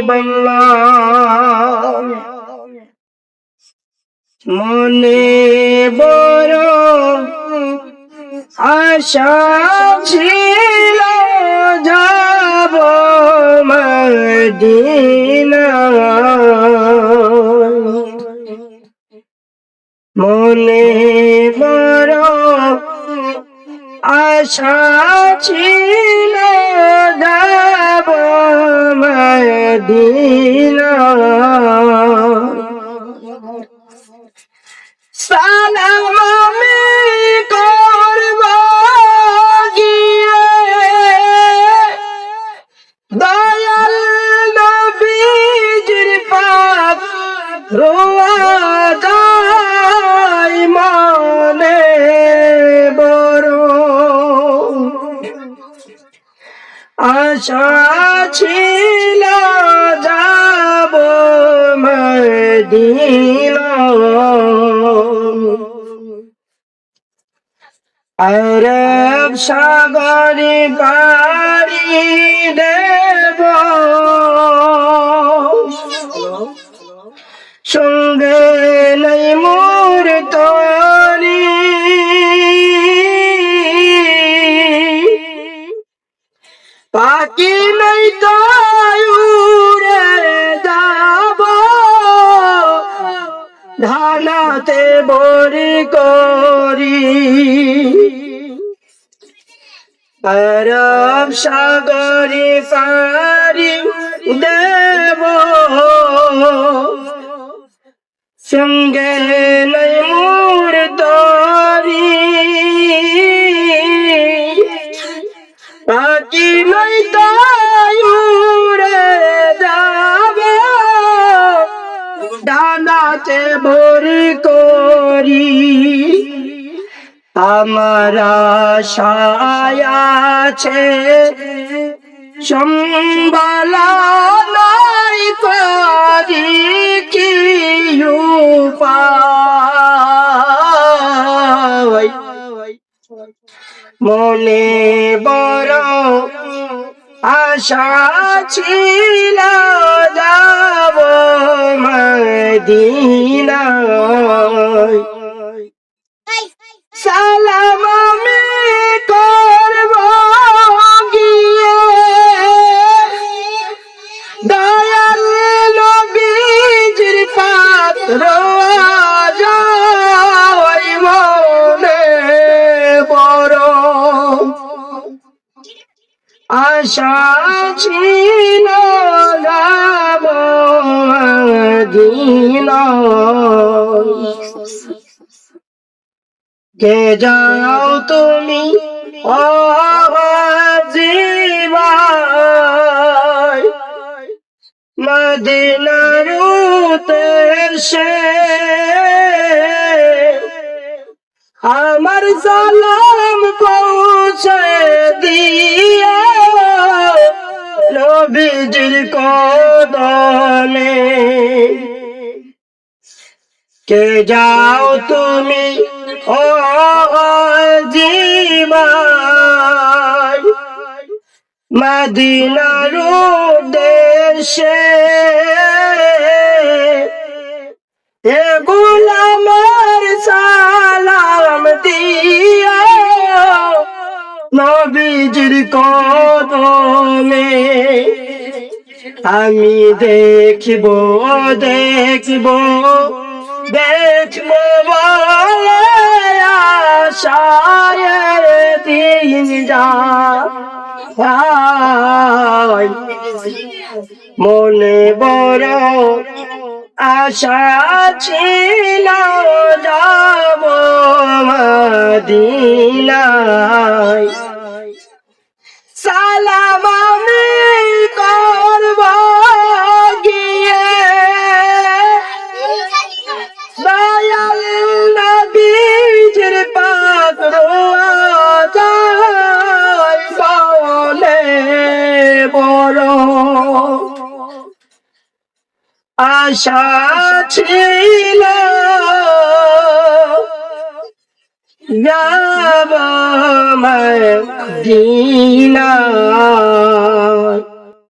বললাম মনে বড় আশা যাব মদিনা মনে বড় আশা ছিল যাব মদিনা আশা ছিল যাব মদিনা। আরব সাগরে পাখি নাই তায়ুরে যাব। ধানাতে বড়ি করি। আরব সাগরে পারি দেব। সঙ্গে ডানাতে ভরি করি। আমার আশায়াছে সম্বালা নাই পারি কি মনে বড় আশা ছিল যাব মদিনায়। সালাম আমি করব গিয়ে। দয়াল নবীজির পাত্র যাই আশা ছিল মদিনায় কে যাও তুমি মদিনার উদ্দেশ্যে আমার সালাম পৌঁছে দিয়া নবীজির কদমে কে যাও তুমি? ও জীবাই মদিনার দেশে এ গুলামের সালাম দিয়া নবীজির কদমে আমি দেখিব দেখিব দেখব আশায় দিন যা মনে বড় আশা ছিল যাব মদিনায়। সালাম আশা ছিল যাব মদিনা